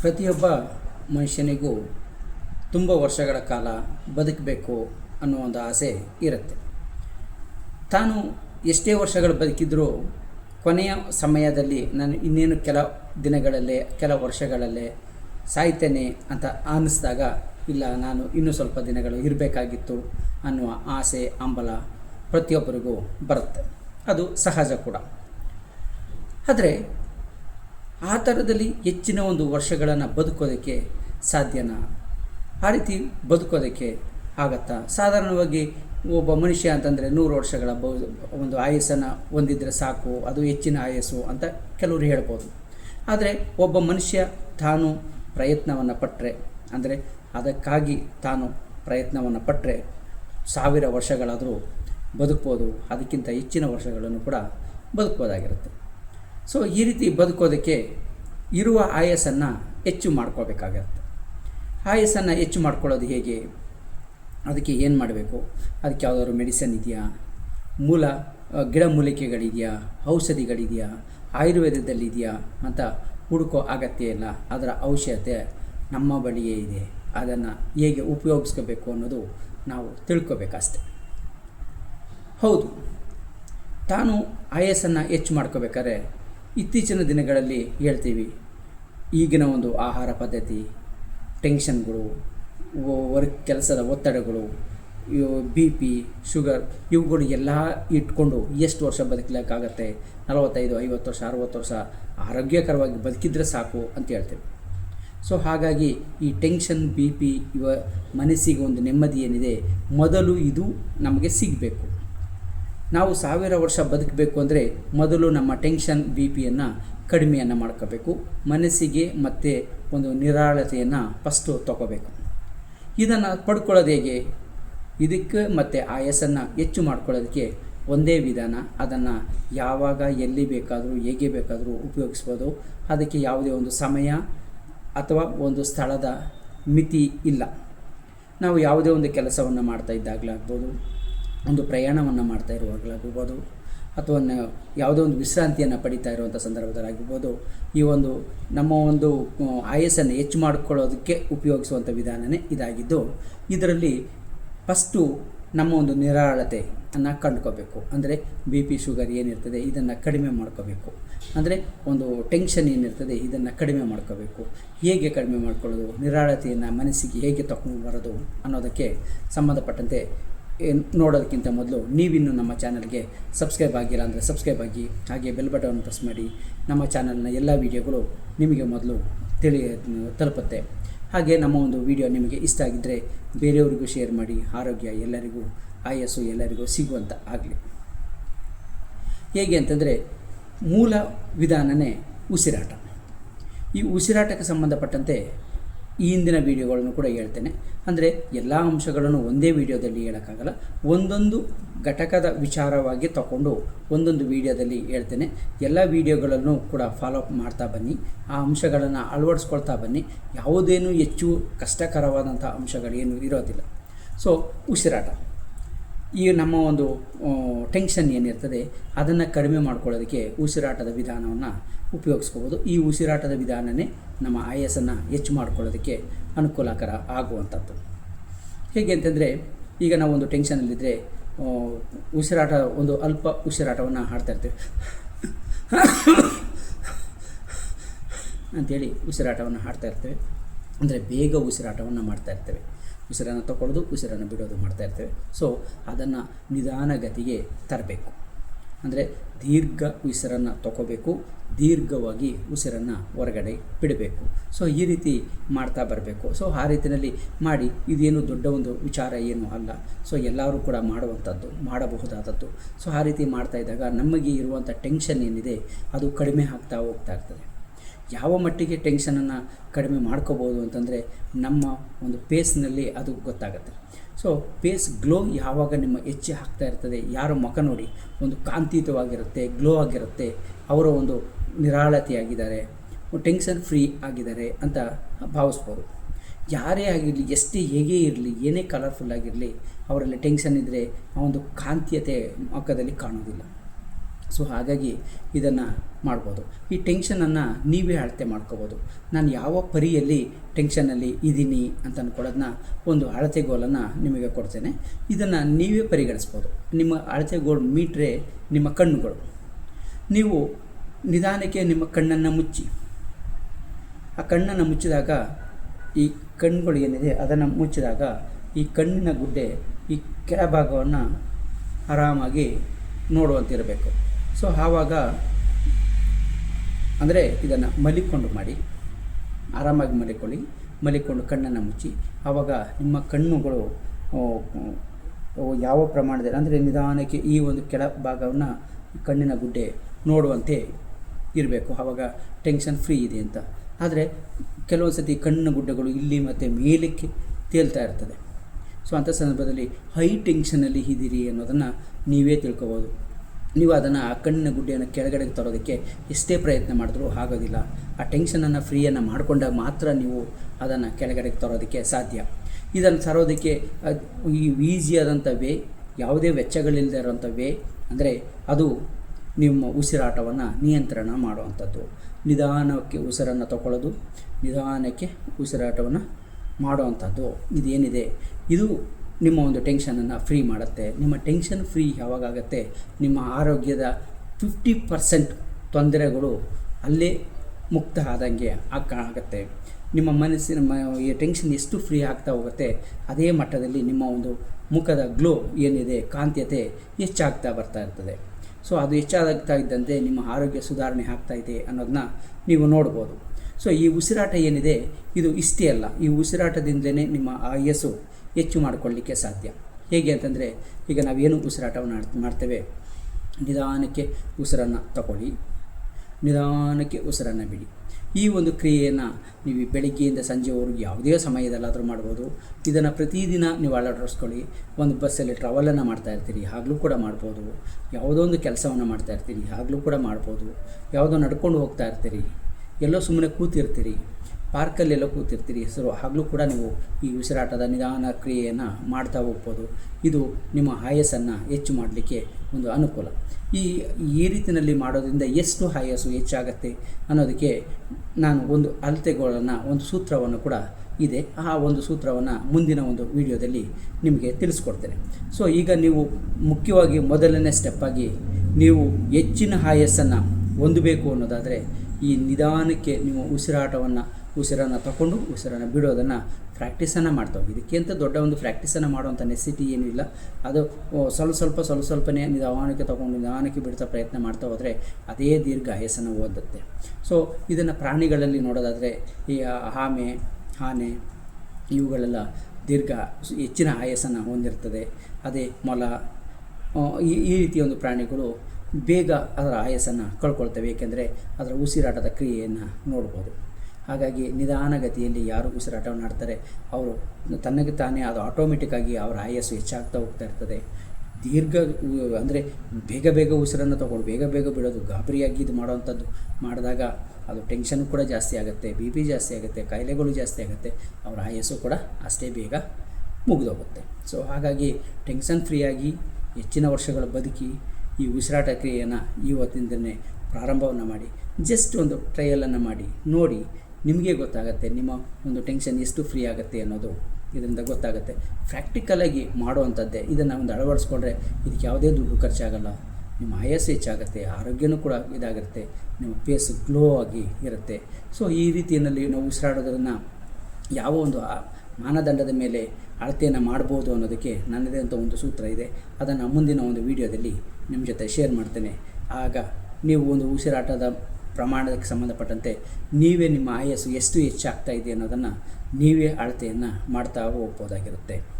ಪ್ರತಿಯೊಬ್ಬ ಮನುಷ್ಯನಿಗೂ ತುಂಬ ವರ್ಷಗಳ ಕಾಲ ಬದುಕಬೇಕು ಅನ್ನೋ ಒಂದು ಆಸೆ ಇರುತ್ತೆ. ತಾನು ಎಷ್ಟೇ ವರ್ಷಗಳು ಬದುಕಿದ್ರೂ ಕೊನೆಯ ಸಮಯದಲ್ಲಿ ನಾನು ಇನ್ನೇನು ಕೆಲ ದಿನಗಳಲ್ಲೇ, ಕೆಲ ವರ್ಷಗಳಲ್ಲೇ ಸಾಯ್ತೇನೆ ಅಂತ ಅನ್ನಿಸ್ದಾಗ, ಇಲ್ಲ, ನಾನು ಇನ್ನೂ ಸ್ವಲ್ಪ ದಿನಗಳು ಇರಬೇಕಾಗಿತ್ತು ಅನ್ನುವ ಆಸೆ, ಹಂಬಲ ಪ್ರತಿಯೊಬ್ಬರಿಗೂ ಬರುತ್ತೆ. ಅದು ಸಹಜ ಕೂಡ. ಆದರೆ ಆ ಥರದಲ್ಲಿ ಹೆಚ್ಚಿನ ಒಂದು ವರ್ಷಗಳನ್ನು ಬದುಕೋದಕ್ಕೆ ಸಾಧ್ಯನಾ? ಆ ರೀತಿ ಬದುಕೋದಕ್ಕೆ ಆಗತ್ತಾ? ಸಾಧಾರಣವಾಗಿ ಒಬ್ಬ ಮನುಷ್ಯ ಅಂತಂದರೆ ನೂರು ವರ್ಷಗಳ ಬ, ಒಂದು ಆಯಸ್ಸನ್ನು ಹೊಂದಿದ್ರೆ ಸಾಕು, ಅದು ಹೆಚ್ಚಿನ ಆಯಸ್ಸು ಅಂತ ಕೆಲವರು ಹೇಳ್ಬೋದು. ಆದರೆ ಒಬ್ಬ ಮನುಷ್ಯ ತಾನು ಪ್ರಯತ್ನವನ್ನು ಪಟ್ಟರೆ ಅಂದರೆ ಅದಕ್ಕಾಗಿ ತಾನು ಪ್ರಯತ್ನವನ್ನು ಪಟ್ಟರೆ ಸಾವಿರ ವರ್ಷಗಳಾದರೂ ಬದುಕ್ಬೋದು, ಅದಕ್ಕಿಂತ ಹೆಚ್ಚಿನ ವರ್ಷಗಳನ್ನು ಕೂಡ ಬದುಕ್ಬೋದಾಗಿರುತ್ತೆ. ಸೊ ಈ ರೀತಿ ಬದುಕೋದಕ್ಕೆ ಇರುವ ಆಯಸ್ಸನ್ನು ಹೆಚ್ಚು ಮಾಡ್ಕೋಬೇಕಾಗತ್ತೆ. ಆಯಸ್ಸನ್ನು ಹೆಚ್ಚು ಮಾಡ್ಕೊಳ್ಳೋದು ಹೇಗೆ? ಅದಕ್ಕೆ ಏನು ಮಾಡಬೇಕು? ಅದಕ್ಕೆ ಯಾವುದಾದ್ರು ಮೆಡಿಸನ್ ಇದೆಯಾ? ಮೂಲ ಗಿಡಮೂಲಿಕೆಗಳಿದೆಯಾ ಔಷಧಿಗಳಿದೆಯಾ? ಆಯುರ್ವೇದದಲ್ಲಿದೆಯಾ ಅಂತ ಹುಡುಕೋ ಅಗತ್ಯ ಇಲ್ಲ. ಅದರ ಔಷಧತೆ ನಮ್ಮ ಬಳಿಯೇ ಇದೆ. ಅದನ್ನು ಹೇಗೆ ಉಪಯೋಗಿಸ್ಕೋಬೇಕು ಅನ್ನೋದು ನಾವು ತಿಳ್ಕೊಬೇಕಷ್ಟೆ. ಹೌದು. ತಾನು ಆಯಸ್ಸನ್ನು ಹೆಚ್ಚು ಮಾಡ್ಕೋಬೇಕಾದ್ರೆ ಇತ್ತೀಚಿನ ದಿನಗಳಲ್ಲಿ ಹೇಳ್ತೀವಿ. ಈಗಿನ ಒಂದು ಆಹಾರ ಪದ್ಧತಿ, ಟೆನ್ಷನ್ಗಳು ವರ್ಕ್ ಕೆಲಸದ ಒತ್ತಡಗಳು ಬಿ ಪಿ ಶುಗರ್ ಇವುಗಳು ಎಲ್ಲ ಇಟ್ಕೊಂಡು ಎಷ್ಟು ವರ್ಷ ಬದುಕಲಿಕ್ಕಾಗತ್ತೆ? ನಲವತ್ತೈದು, ಐವತ್ತು ವರ್ಷ, ಅರುವತ್ತು ವರ್ಷ ಆರೋಗ್ಯಕರವಾಗಿ ಬದುಕಿದ್ರೆ ಸಾಕು ಅಂತ ಹೇಳ್ತೇವೆ. ಸೊ ಹಾಗಾಗಿ ಈ ಟೆನ್ಷನ್ ಬಿ ಪಿ ಇವ ಮನಸ್ಸಿಗೆ ಒಂದು ನೆಮ್ಮದಿ ಏನಿದೆ, ಮೊದಲು ಇದು ನಮಗೆ ಸಿಗಬೇಕು. ನಾವು ಸಾವಿರ ವರ್ಷ ಬದುಕಬೇಕು ಅಂದರೆ ಮೊದಲು ನಮ್ಮ ಟೆನ್ಷನ್ ಬಿ ಪಿಯನ್ನು ಕಡಿಮೆಯನ್ನು ಮಾಡ್ಕೋಬೇಕು. ಮನಸ್ಸಿಗೆ ಮತ್ತು ಒಂದು ನಿರಾಳತೆಯನ್ನು ಫಸ್ಟು ತಗೋಬೇಕು. ಇದನ್ನು ಪಡ್ಕೊಳ್ಳೋದು ಹೇಗೆ? ಇದಕ್ಕೆ ಮತ್ತು ಆಯಸ್ಸನ್ನು ಹೆಚ್ಚು ಮಾಡ್ಕೊಳ್ಳೋದಕ್ಕೆ ಒಂದೇ ವಿಧಾನ. ಅದನ್ನು ಯಾವಾಗ ಎಲ್ಲಿ ಬೇಕಾದರೂ, ಹೇಗೆ ಬೇಕಾದರೂ ಉಪಯೋಗಿಸ್ಬೋದು. ಅದಕ್ಕೆ ಯಾವುದೇ ಒಂದು ಸಮಯ ಅಥವಾ ಒಂದು ಸ್ಥಳದ ಮಿತಿ ಇಲ್ಲ. ನಾವು ಯಾವುದೇ ಒಂದು ಕೆಲಸವನ್ನು ಮಾಡ್ತಾ ಇದ್ದಾಗಲಾಗ್ಬೋದು. ಒಂದು ಪ್ರಯಾಣವನ್ನು ಮಾಡ್ತಾ ಇರುವಾಗಲಾಗಿರ್ಬೋದು, ಅಥವಾ ಯಾವುದೋ ಒಂದು ವಿಶ್ರಾಂತಿಯನ್ನು ಪಡಿತಾ ಇರುವಂಥ ಸಂದರ್ಭದಲ್ಲಾಗಿರ್ಬೋದು, ಈ ಒಂದು ನಮ್ಮ ಒಂದು ಆಯಸ್ಸನ್ನು ಹೆಚ್ಚು ಮಾಡಿಕೊಳ್ಳೋದಕ್ಕೆ ಉಪಯೋಗಿಸುವಂಥ ವಿಧಾನವೇ ಇದಾಗಿದ್ದು, ಇದರಲ್ಲಿ ಫಸ್ಟು ನಮ್ಮ ಒಂದು ನಿರಾಳತೆ ಅನ್ನು ಕಂಡುಕೋಬೇಕು. ಅಂದರೆ ಬಿ ಪಿ ಶುಗರ್ ಏನಿರ್ತದೆ, ಇದನ್ನು ಕಡಿಮೆ ಮಾಡ್ಕೋಬೇಕು. ಅಂದರೆ ಒಂದು ಟೆನ್ಷನ್ ಏನಿರ್ತದೆ, ಇದನ್ನು ಕಡಿಮೆ ಮಾಡ್ಕೋಬೇಕು. ಹೇಗೆ ಕಡಿಮೆ ಮಾಡ್ಕೊಳ್ಳೋದು, ನಿರಾಳತೆಯನ್ನು ಮನಸ್ಸಿಗೆ ಹೇಗೆ ತಗೊಂಡು ಬರೋದು ಅನ್ನೋದಕ್ಕೆ ಸಂಬಂಧಪಟ್ಟಂತೆ ನೋಡೋದಕ್ಕಿಂತ ಮೊದಲು ನೀವಿನ್ನೂ ನಮ್ಮ ಚಾನಲ್ಗೆ ಸಬ್ಸ್ಕ್ರೈಬ್ ಆಗಿಲ್ಲ ಅಂದರೆ ಸಬ್ಸ್ಕ್ರೈಬ್ ಆಗಿ, ಹಾಗೆ ಬೆಲ್ ಬಟನ್ ಪ್ರೆಸ್ ಮಾಡಿ. ನಮ್ಮ ಚಾನಲ್ನ ಎಲ್ಲ ವೀಡಿಯೋಗಳು ನಿಮಗೆ ಮೊದಲು ತಿಳಿಯ, ತಲುಪುತ್ತೆ. ಹಾಗೆ ನಮ್ಮ ಒಂದು ವಿಡಿಯೋ ನಿಮಗೆ ಇಷ್ಟ ಆಗಿದ್ದರೆ ಬೇರೆಯವರಿಗೂ ಶೇರ್ ಮಾಡಿ, ಆರೋಗ್ಯ ಎಲ್ಲರಿಗೂ, ಆಯಸ್ಸು ಎಲ್ಲರಿಗೂ ಸಿಗುವಂತ ಆಗಲಿ. ಹೇಗೆ ಅಂತಂದರೆ ಮೂಲ ವಿಧಾನನೇ ಉಸಿರಾಟ. ಈ ಉಸಿರಾಟಕ್ಕೆ ಸಂಬಂಧಪಟ್ಟಂತೆ ಈ ಹಿಂದಿನ ವೀಡಿಯೋಗಳನ್ನು ಕೂಡ ಹೇಳ್ತೇನೆ. ಅಂದರೆ ಎಲ್ಲ ಅಂಶಗಳನ್ನು ಒಂದೇ ವಿಡಿಯೋದಲ್ಲಿ ಹೇಳೋಕ್ಕಾಗಲ್ಲ. ಒಂದೊಂದು ಘಟಕದ ವಿಚಾರವಾಗಿ ತಗೊಂಡು ಒಂದೊಂದು ವಿಡಿಯೋದಲ್ಲಿ ಹೇಳ್ತೇನೆ. ಎಲ್ಲ ವಿಡಿಯೋಗಳನ್ನು ಕೂಡ ಫಾಲೋ ಅಪ್ ಮಾಡ್ತಾ ಬನ್ನಿ. ಆ ಅಂಶಗಳನ್ನು ಅಳವಡಿಸ್ಕೊಳ್ತಾ ಬನ್ನಿ. ಯಾವುದೇನೂ ಹೆಚ್ಚು ಕಷ್ಟಕರವಾದಂಥ ಅಂಶಗಳೇನು ಇರೋದಿಲ್ಲ. ಸೊ ಉಸಿರಾಟ. ಈ ನಮ್ಮ ಒಂದು ಟೆನ್ಷನ್ ಏನಿರ್ತದೆ, ಅದನ್ನು ಕಡಿಮೆ ಮಾಡ್ಕೊಳ್ಳೋದಕ್ಕೆ ಉಸಿರಾಟದ ವಿಧಾನವನ್ನು ಉಪಯೋಗಿಸ್ಕೋಬೋದು. ಈ ಉಸಿರಾಟದ ವಿಧಾನವೇ ನಮ್ಮ ಆಯಸ್ಸನ್ನು ಹೆಚ್ಚು ಮಾಡ್ಕೊಳ್ಳೋದಕ್ಕೆ ಅನುಕೂಲಕರ ಆಗುವಂಥದ್ದು. ಹೇಗೆ ಅಂತಂದರೆ, ಈಗ ನಾವು ಒಂದು ಟೆನ್ಷನಲ್ಲಿದ್ದರೆ ಉಸಿರಾಟ, ಒಂದು ಅಲ್ಪ ಉಸಿರಾಟವನ್ನು ಹಾಡ್ತಾ ಇರ್ತೀವಿ. ಅಂಥೇಳಿ ಉಸಿರಾಟವನ್ನು ಹಾಡ್ತಾ ಇರ್ತೇವೆ. ಅಂದರೆ ಬೇಗ ಉಸಿರಾಟವನ್ನು ಮಾಡ್ತಾ ಇರ್ತೇವೆ. ಉಸಿರನ್ನು ತಗೊಳ್ಳೋದು, ಉಸಿರನ್ನು ಬಿಡೋದು ಮಾಡ್ತಾ ಇರ್ತೇವೆ. ಸೊ ಅದನ್ನು ನಿಧಾನಗತಿಗೆ ತರಬೇಕು. ಅಂದರೆ ದೀರ್ಘ ಉಸಿರನ್ನು ತಗೋಬೇಕು ದೀರ್ಘವಾಗಿ ಉಸಿರನ್ನು ಹೊರಗಡೆ ಬಿಡಬೇಕು. ಸೊ ಈ ರೀತಿ ಮಾಡ್ತಾ ಬರಬೇಕು. ಸೊ ಆ ರೀತಿಯಲ್ಲಿ ಮಾಡಿ, ಇದೇನು ದೊಡ್ಡ ಒಂದು ವಿಚಾರ ಏನು ಅಲ್ಲ. ಸೊ ಎಲ್ಲರೂ ಕೂಡ ಮಾಡುವಂಥದ್ದು, ಮಾಡಬಹುದಾದದ್ದು. ಸೊ ಆ ರೀತಿ ಮಾಡ್ತಾ ಇದ್ದಾಗ ನಮಗೆ ಇರುವಂಥ ಟೆನ್ಷನ್ ಏನಿದೆ, ಅದು ಕಡಿಮೆ ಆಗ್ತಾ ಹೋಗ್ತಾ ಇರ್ತದೆ. ಯಾವ ಮಟ್ಟಿಗೆ ಟೆನ್ಷನನ್ನು ಕಡಿಮೆ ಮಾಡ್ಕೋಬೋದು ಅಂತಂದರೆ ನಮ್ಮ ಒಂದು ಪೇಸ್ನಲ್ಲಿ ಅದು ಗೊತ್ತಾಗುತ್ತೆ. ಸೊ ಪೇಸ್ ಗ್ಲೋ ಯಾವಾಗ ನಿಮ್ಮ ಹೆಚ್ಚಿ ಹಾಕ್ತಾ ಇರ್ತದೆ, ಯಾರ ಮುಖ ನೋಡಿ, ಒಂದು ಕಾಂತಿಯುತವಾಗಿರುತ್ತೆ ಗ್ಲೋ ಆಗಿರುತ್ತೆ, ಅವರ ಒಂದು ನಿರಾಳತೆಯಾಗಿದ್ದಾರೆ ಟೆನ್ಷನ್ ಫ್ರೀ ಆಗಿದ್ದಾರೆ ಅಂತ ಭಾವಿಸ್ಬೋದು. ಯಾರೇ ಆಗಿರಲಿ, ಎಷ್ಟೇ ಹೇಗೆ ಇರಲಿ, ಏನೇ ಕಲರ್ಫುಲ್ ಆಗಿರಲಿ, ಅವರಲ್ಲಿ ಟೆನ್ಷನ್ ಇದ್ದರೆ ಆ ಒಂದು ಕಾಂತೀಯತೆ ಮುಖದಲ್ಲಿ ಕಾಣೋದಿಲ್ಲ. ಸೊ ಹಾಗಾಗಿ ಇದನ್ನು ಮಾಡ್ಬೋದು. ಈ ಟೆನ್ಷನನ್ನು ನೀವೇ ಅಳತೆ ಮಾಡ್ಕೋಬೋದು. ನಾನು ಯಾವ ಪರಿಯಲ್ಲಿ ಟೆನ್ಷನಲ್ಲಿ ಇದ್ದೀನಿ ಅಂತ ಅಂದ್ಕೊಳ್ಳೋದನ್ನ ಒಂದು ಅಳತೆಗೋಲನ್ನು ನಿಮಗೆ ಕೊಡ್ತೇನೆ. ಇದನ್ನು ನೀವೇ ಪರಿಗಣಿಸ್ಬೋದು. ನಿಮ್ಮ ಅಳತೆಗೋಲು ಮೀಟ್ರೆ ನಿಮ್ಮ ಕಣ್ಣುಗಳು. ನೀವು ನಿಧಾನಕ್ಕೆ ನಿಮ್ಮ ಕಣ್ಣನ್ನು ಮುಚ್ಚಿ. ಆ ಕಣ್ಣನ್ನು ಮುಚ್ಚಿದಾಗ ಈ ಕಣ್ಣುಗಳು ಏನಿದೆ ಅದನ್ನು ಮುಚ್ಚಿದಾಗ ಈ ಕಣ್ಣಿನ ಗುಡ್ಡೆ ಈ ಕೆಳಭಾಗವನ್ನು ಆರಾಮಾಗಿ ನೋಡುವಂತಿರಬೇಕು. ಸೊ ಆವಾಗ ಅಂದರೆ ಇದನ್ನು ಮಲಿಕೊಂಡು ಮಾಡಿ, ಆರಾಮಾಗಿ ಮಲಿಕೊಳ್ಳಿ, ಮಲಿಕೊಂಡು ಕಣ್ಣನ್ನು ಮುಚ್ಚಿ ಆವಾಗ ನಿಮ್ಮ ಕಣ್ಣುಗಳು ಯಾವ ಪ್ರಮಾಣದಲ್ಲಿ, ಅಂದರೆ ನಿಧಾನಕ್ಕೆ ಈ ಒಂದು ಕೆಳ ಭಾಗವನ್ನು ಕಣ್ಣಿನ ಗುಡ್ಡೆ ನೋಡುವಂತೆ ಇರಬೇಕು. ಆವಾಗ ಟೆನ್ಷನ್ ಫ್ರೀ ಇದೆ ಅಂತ. ಆದರೆ ಕೆಲವೊಂದು ಸತಿ ಕಣ್ಣಿನ ಗುಡ್ಡೆಗಳು ಇಲ್ಲಿ ಮತ್ತು ಮೇಲಕ್ಕೆ ತೇಲ್ತಾ ಇರ್ತದೆ. ಸೊ ಅಂಥ ಸಂದರ್ಭದಲ್ಲಿ ಹೈ ಟೆನ್ಷನಲ್ಲಿ ಇದ್ದೀರಿ ಅನ್ನೋದನ್ನು ನೀವೇ ತಿಳ್ಕೊಬೋದು. ನೀವು ಅದನ್ನು ಆ ಕಣ್ಣಿನ ಗುಡ್ಡೆಯನ್ನು ಕೆಳಗಡೆಗೆ ತರೋದಕ್ಕೆ ಎಷ್ಟೇ ಪ್ರಯತ್ನ ಮಾಡಿದ್ರೂ ಆಗೋದಿಲ್ಲ. ಆ ಟೆನ್ಷನನ್ನು ಫ್ರೀಯನ್ನು ಮಾಡಿಕೊಂಡಾಗ ಮಾತ್ರ ನೀವು ಅದನ್ನು ಕೆಳಗಡೆಗೆ ತರೋದಕ್ಕೆ ಸಾಧ್ಯ. ಇದನ್ನು ತರೋದಕ್ಕೆ ಈಸಿಯಾದಂಥ ವೇ ಯಾವುದೇ ವೆಚ್ಚಗಳಿಲ್ಲದೆ ಇರೋಂಥ ವೇ ಅಂದರೆ ಅದು ನಿಮ್ಮ ಉಸಿರಾಟವನ್ನು ನಿಯಂತ್ರಣ ಮಾಡುವಂಥದ್ದು. ನಿಧಾನಕ್ಕೆ ಉಸಿರನ್ನು ತಗೊಳ್ಳೋದು ನಿಧಾನಕ್ಕೆ ಉಸಿರಾಟವನ್ನು ಮಾಡುವಂಥದ್ದು. ಇದೇನಿದೆ? ಇದು ನಿಮ್ಮ ಒಂದು ಟೆನ್ಷನನ್ನು ಫ್ರೀ ಮಾಡುತ್ತೆ. ನಿಮ್ಮ ಟೆನ್ಷನ್ ಫ್ರೀ ಯಾವಾಗ ಆಗುತ್ತೆ ನಿಮ್ಮ ಆರೋಗ್ಯದ ಫಿಫ್ಟಿ ಪರ್ಸೆಂಟ್ ತೊಂದರೆಗಳು ಅಲ್ಲೇ ಮುಕ್ತ ಆದಂಗೆ ಆಗ ಆಗುತ್ತೆ. ನಿಮ್ಮ ಮನಸ್ಸಿನ ಮ, ಈ ಟೆನ್ಷನ್ ಎಷ್ಟು ಫ್ರೀ ಆಗ್ತಾ ಹೋಗುತ್ತೆ? ಅದೇ ಮಟ್ಟದಲ್ಲಿ ನಿಮ್ಮ ಒಂದು ಮುಖದ ಗ್ಲೋ ಏನಿದೆ, ಕಾಂತ್ಯತೆ ಹೆಚ್ಚಾಗ್ತಾ ಬರ್ತಾ ಇರ್ತದೆ. ಸೊ ಅದು ಹೆಚ್ಚಾಗ್ತಾ ಇದ್ದಂತೆ ನಿಮ್ಮ ಆರೋಗ್ಯ ಸುಧಾರಣೆ ಆಗ್ತಾ ಇದೆ ಅನ್ನೋದನ್ನ ನೀವು ನೋಡ್ಬೋದು. ಸೊ ಈ ಉಸಿರಾಟ ಏನಿದೆ, ಇದು ಇಷ್ಟೇ ಅಲ್ಲ. ಈ ಉಸಿರಾಟದಿಂದಲೇ ನಿಮ್ಮ ಆಯಸ್ಸು ಹೆಚ್ಚು ಮಾಡಿಕೊಳ್ಳಿಕ್ಕೆ ಸಾಧ್ಯ. ಹೇಗೆ ಅಂತಂದರೆ, ಈಗ ನಾವೇನು ಉಸಿರಾಟವನ್ನು ಮಾಡ್ತೇವೆ? ನಿಧಾನಕ್ಕೆ ಉಸಿರನ್ನು ತಗೊಳ್ಳಿ ನಿಧಾನಕ್ಕೆ ಉಸಿರನ್ನು ಬಿಡಿ. ಈ ಒಂದು ಕ್ರಿಯೆಯನ್ನು ನೀವು ಬೆಳಗ್ಗೆಯಿಂದ ಸಂಜೆವರೆಗೂ ಯಾವುದೇ ಸಮಯದಲ್ಲಾದರೂ ಮಾಡ್ಬೋದು. ಇದನ್ನು ಪ್ರತಿದಿನ ನೀವು ಅಳವಡಿಸ್ಕೊಳ್ಳಿ. ಒಂದು ಬಸ್ಸಲ್ಲಿ ಟ್ರಾವೆಲನ್ನು ಮಾಡ್ತಾ ಇರ್ತೀರಿ ಆಗಲೂ ಕೂಡ ಮಾಡ್ಬೋದು. ಯಾವುದೋ ಒಂದು ಕೆಲಸವನ್ನು ಮಾಡ್ತಾ ಇರ್ತೀರಿ ಆಗಲೂ ಕೂಡ ಮಾಡ್ಬೋದು. ಯಾವುದೋ ನಡ್ಕೊಂಡು ಹೋಗ್ತಾ ಇರ್ತೀರಿ, ಎಲ್ಲೋ ಸುಮ್ಮನೆ ಕೂತಿರ್ತೀರಿ. ಪಾರ್ಕಲ್ಲೆಲ್ಲೋ ಕೂತಿರ್ತೀರಿ. ಹೆಸರು ಆಗಲೂ ಕೂಡ ನೀವು ಈ ಉಸಿರಾಟದ ನಿಧಾನ ಕ್ರಿಯೆಯನ್ನು ಮಾಡ್ತಾ ಹೋಗ್ಬೋದು. ಇದು ನಿಮ್ಮ ಆಯಸ್ಸನ್ನು ಹೆಚ್ಚು ಮಾಡಲಿಕ್ಕೆ ಒಂದು ಅನುಕೂಲ. ಈ ಈ ರೀತಿಯಲ್ಲಿ ಮಾಡೋದ್ರಿಂದ ಎಷ್ಟು ಆಯಸ್ಸು ಹೆಚ್ಚಾಗತ್ತೆ ಅನ್ನೋದಕ್ಕೆ ನಾನು ಒಂದು ಅಳತೆಗಳನ್ನು, ಒಂದು ಸೂತ್ರವನ್ನು ಕೂಡ ಇದೆ. ಆ ಒಂದು ಸೂತ್ರವನ್ನು ಮುಂದಿನ ಒಂದು ವಿಡಿಯೋದಲ್ಲಿ ನಿಮಗೆ ತಿಳಿಸ್ಕೊಡ್ತೇನೆ. ಸೊ ಈಗ ನೀವು ಮುಖ್ಯವಾಗಿ ಮೊದಲನೇ ಸ್ಟೆಪ್ಪಾಗಿ ನೀವು ಹೆಚ್ಚಿನ ಆಯಸ್ಸನ್ನು ಹೊಂದಬೇಕು ಅನ್ನೋದಾದರೆ ಈ ನಿಧಾನಕ್ಕೆ ನೀವು ಉಸಿರಾಟವನ್ನು ಉಸಿರನ್ನು ತಗೊಂಡು ಉಸಿರನ್ನು ಬಿಡೋದನ್ನು ಪ್ರಾಕ್ಟೀಸನ್ನು ಮಾಡ್ತಾ ಇದಕ್ಕಿಂತ ದೊಡ್ಡ ಒಂದು ಪ್ರಾಕ್ಟೀಸನ್ನು ಮಾಡುವಂಥ ನೆಸಿಟಿ ಇಲ್ಲ. ಅದು ಸ್ವಲ್ಪ ಸ್ವಲ್ಪ ಸ್ವಲ್ಪ ಸ್ವಲ್ಪನೇ ನಿಧಾನಕ್ಕೆ ತಗೊಂಡು ನಿಧಾನಕ್ಕೆ ಬಿಡ್ತಾ ಪ್ರಯತ್ನ ಮಾಡ್ತಾ ಹೋದರೆ ಅದೇ ದೀರ್ಘ ಆಯಸ್ಸನ್ನು ಓದುತ್ತೆ. ಸೊ ಇದನ್ನು ಪ್ರಾಣಿಗಳಲ್ಲಿ ನೋಡೋದಾದರೆ ಈ ಆಮೆ, ಆನೆ ಇವುಗಳೆಲ್ಲ ದೀರ್ಘ ಹೆಚ್ಚಿನ ಆಯಸ್ಸನ್ನು ಹೊಂದಿರ್ತದೆ. ಅದೇ ಮೊಲ ಈ ಈ ರೀತಿಯ ಒಂದು ಪ್ರಾಣಿಗಳು ಬೇಗ ಅದರ ಆಯಸ್ಸನ್ನು ಕಳ್ಕೊಳ್ತವೆ. ಏಕೆಂದರೆ ಅದರ ಉಸಿರಾಟದ ಕ್ರಿಯೆಯನ್ನು ನೋಡ್ಬೋದು. ಹಾಗಾಗಿ ನಿಧಾನಗತಿಯಲ್ಲಿ ಯಾರು ಉಸಿರಾಟವನ್ನು ಆಡ್ತಾರೆ, ಅವರು ತನ್ನಗೆ ತಾನೇ ಅದು ಆಟೋಮೆಟಿಕ್ಕಾಗಿ ಅವರ ಆಯಸ್ಸು ಹೆಚ್ಚಾಗ್ತಾ ಹೋಗ್ತಾ ಇರ್ತದೆ. ದೀರ್ಘ ಅಂದರೆ ಬೇಗ ಬೇಗ ಉಸಿರನ್ನು ತಗೊಂಡು ಬೇಗ ಬೇಗ ಬಿಡೋದು ಗಾಬರಿಯಾಗಿ ಇದು ಮಾಡೋವಂಥದ್ದು ಮಾಡಿದಾಗ ಅದು ಟೆನ್ಷನ್ ಕೂಡ ಜಾಸ್ತಿ ಆಗುತ್ತೆ ಬಿ ಪಿ ಜಾಸ್ತಿ ಆಗುತ್ತೆ, ಕಾಯಿಲೆಗಳು ಜಾಸ್ತಿ ಆಗುತ್ತೆ, ಅವರ ಆಯಸ್ಸು ಕೂಡ ಅಷ್ಟೇ ಬೇಗ ಮುಗಿದೋಗುತ್ತೆ. ಸೊ ಹಾಗಾಗಿ ಟೆನ್ಷನ್ ಫ್ರೀಯಾಗಿ ಹೆಚ್ಚಿನ ವರ್ಷಗಳು ಬದುಕಿ ಈ ಉಸಿರಾಟ ಕ್ರಿಯೆಯನ್ನು ಇವತ್ತಿಂದಲೇ ಪ್ರಾರಂಭವನ್ನು ಮಾಡಿ ಜಸ್ಟ್ ಒಂದು ಟ್ರಯಲನ್ನು ಮಾಡಿ, ನೋಡಿ ನಿಮಗೆ ಗೊತ್ತಾಗುತ್ತೆ, ನಿಮ್ಮ ಒಂದು ಟೆನ್ಷನ್ ಎಷ್ಟು ಫ್ರೀ ಆಗುತ್ತೆ ಅನ್ನೋದು ಇದರಿಂದ ಗೊತ್ತಾಗುತ್ತೆ. ಪ್ರಾಕ್ಟಿಕಲಾಗಿ ಮಾಡುವಂಥದ್ದೇ, ಇದನ್ನು ಒಂದು ಅಳವಡಿಸ್ಕೊಂಡ್ರೆ ಇದಕ್ಕೆ ಯಾವುದೇ ದುಡ್ಡು ಖರ್ಚಾಗಲ್ಲ. ನಿಮ್ಮ ಆಯಸ್ ಹೆಚ್ಚಾಗುತ್ತೆ, ಆರೋಗ್ಯನೂ ಕೂಡ ಇದಾಗಿರುತ್ತೆ ನಿಮ್ಮ ಫೇಸ್ ಗ್ಲೋ ಆಗಿ ಇರುತ್ತೆ. ಸೊ ಈ ರೀತಿಯಲ್ಲಿ ನಾವು ಉಸಿರಾಡೋದನ್ನು ಯಾವ ಒಂದು ಮಾನದಂಡದ ಮೇಲೆ ಅಳತೆಯನ್ನು ಮಾಡ್ಬೋದು ಅನ್ನೋದಕ್ಕೆ ನನ್ನದೇ ಅಂತ ಒಂದು ಸೂತ್ರ ಇದೆ. ಅದನ್ನು ಮುಂದಿನ ಒಂದು ವಿಡಿಯೋದಲ್ಲಿ ನಿಮ್ಮ ಜೊತೆ ಶೇರ್ ಮಾಡ್ತೇನೆ. ಆಗ ನೀವು ಒಂದು ಉಸಿರಾಟದ ಪ್ರಮಾಣಕ್ಕೆ ಸಂಬಂಧಪಟ್ಟಂತೆ ನೀವೇ ನಿಮ್ಮ ಆಯಸ್ಸು ಎಷ್ಟು ಹೆಚ್ಚಾಗ್ತಾ ಇದೆ ಅನ್ನೋದನ್ನು ನೀವೇ ಅಳತೆಯನ್ನು ಮಾಡ್ತಾ ಹೋಗ್ಬೋದಾಗಿರುತ್ತೆ.